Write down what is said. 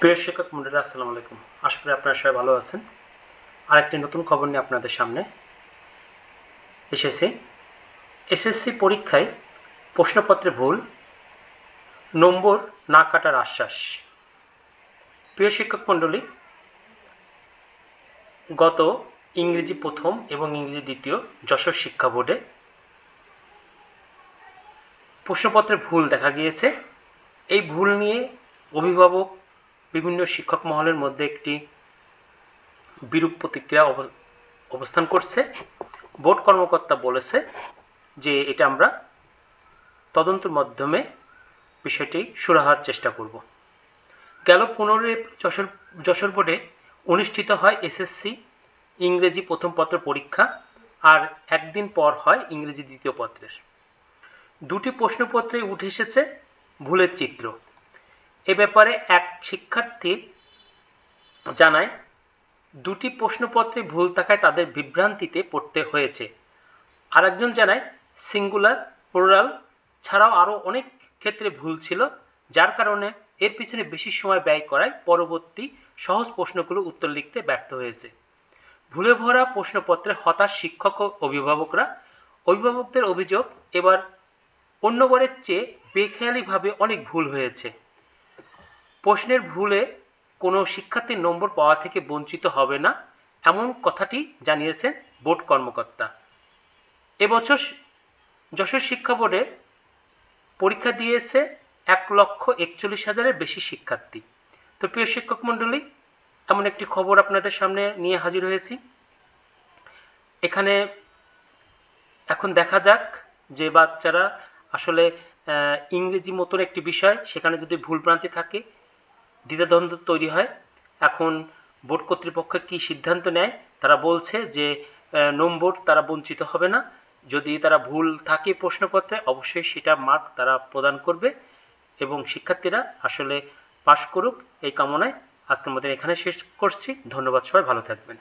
প্রিয় শিক্ষক মন্ডলী, আসসালামু আলাইকুম। আশা করি আপনারা সবাই ভালো আছেন। আরেকটি নতুন খবর নিয়ে আপনাদের সামনে এসেছি। এসএসসি পরীক্ষায় প্রশ্নপত্রে ভুল, নম্বর না কাটার আশ্বাস। প্রিয় শিক্ষক মণ্ডলী গত ইংরেজি প্রথম এবং ইংরেজি দ্বিতীয় যশোর শিক্ষা বোর্ডে প্রশ্নপত্রে ভুল দেখা গিয়েছে। এই ভুল নিয়ে অভিভাবক বিভিন্ন শিক্ষক মহলের মধ্যে একটি বিরূপ প্রতিক্রিয়া অব- অবস্থান করছে। বোর্ড কর্মকর্তা বলেছে যে এটা আমরা তদন্তের মাধ্যমে বিষয়টি সুরাহার চেষ্টা করব। গেল পনেরোই যশোর যশোর বোর্ডে অনুষ্ঠিত হয় এসএসসি ইংরেজি প্রথম পত্র পরীক্ষা আর একদিন পর হয় ইংরেজি দ্বিতীয় পত্রের। দুটি প্রশ্নপত্রে উঠে এসেছে ভুলের চিত্র। এ ব্যাপারে এক শিক্ষার্থী জানায়, দুটি প্রশ্নপত্রে ভুল থাকায় তাদের বিভ্রান্তিতে পড়তে হয়েছে। আরেকজন জানায়, সিঙ্গুলার, প্লুরাল ছাড়াও আরও অনেক ক্ষেত্রে ভুল ছিল, যার কারণে এর পিছনে বেশি সময় ব্যয় করায় পরবর্তী সহজ প্রশ্নগুলো উত্তর লিখতে ব্যর্থ হয়েছে। ভুলে ভরা প্রশ্নপত্রে হতাশ শিক্ষক ও অভিভাবকরা, অভিভাবকদের অভিযোগ, এবার অন্যবারের চেয়ে বেখেয়ালিভাবে অনেক ভুল হয়েছে। প্রশ্নের ভুলে কোনো শিক্ষার্থীর নম্বর পাওয়া থেকে বঞ্চিত হবে না, এমন কথাটি জানিয়েছেন বোর্ড কর্মকর্তা। এবছর যশোর শিক্ষা বোর্ডে পরীক্ষা দিয়েছে এক লক্ষ একচল্লিশ হাজারের বেশি শিক্ষার্থী। তো প্রিয় শিক্ষক মণ্ডলী, এমন একটি খবর আপনাদের সামনে নিয়ে হাজির হয়েছি। এখানে এখন দেখা যাক যে বাচ্চারা আসলে ইংরেজি মতন একটি বিষয়, সেখানে যদি ভুলভ্রান্তি থাকে দ্বিধাদ্বন্দ্ব তৈরি হয়। এখন বোর্ড কর্তৃপক্ষ কি সিদ্ধান্ত নেয়? তারা বলছে যে নম্বর তারা বঞ্চিত হবে না। যদি তারা ভুল থাকে প্রশ্নপত্রে, অবশ্যই সেটা মার্ক তারা প্রদান করবে এবং শিক্ষার্থীরা আসলে পাশ করুক। এই কামনায় আজকের মতো এখানে শেষ করছি। ধন্যবাদ সবাই, ভালো থাকবেন।